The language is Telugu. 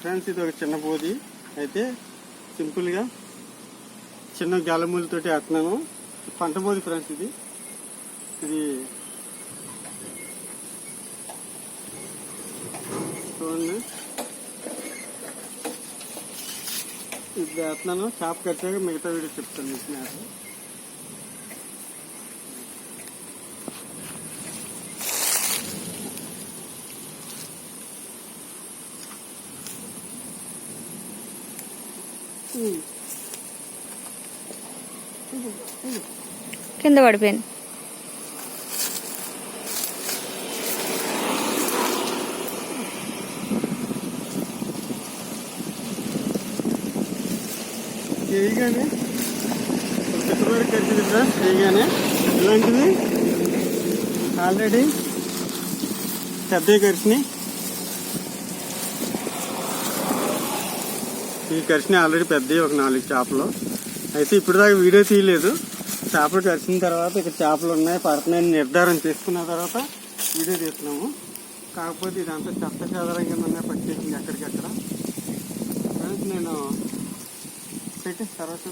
ఫ్రెండ్స్ ఇది ఒక చిన్న బోది. అయితే సింపుల్గా చిన్న గాలమూలతోటి వేస్తున్నాను. పంట బోది ఫ్రెండ్స్ ఇది. ఇది చూడండి. ఇది వేస్తున్నాను. షాప్ కట్టాక మిగతా వీడియో చెప్తాను మీకు నాకు కింద పడిపోయింది. చేయగానే పెట్టుబడి కట్టింది ఫ్రెండ్స్ చేయగానే. ఆల్రెడీ పెద్దవి కరిచినాయి ఈ కరిచినాయి ఆల్రెడీ పెద్దవి ఒక నాలుగు చేపలు. అయితే ఇప్పటిదాకా వీడియో తీయలేదు. చేపలు కరిచిన తర్వాత ఇక్కడ చేపలు ఉన్నాయి పడుతున్నాయని నిర్ధారణ చేసుకున్న తర్వాత వీడియో తీస్తున్నాము. కాకపోతే ఇదంతా చెత్త చెదరం కింద ఉన్నాయి పట్టేసింది ఎక్కడికక్కడ. నేను పెట్టి తర్వాత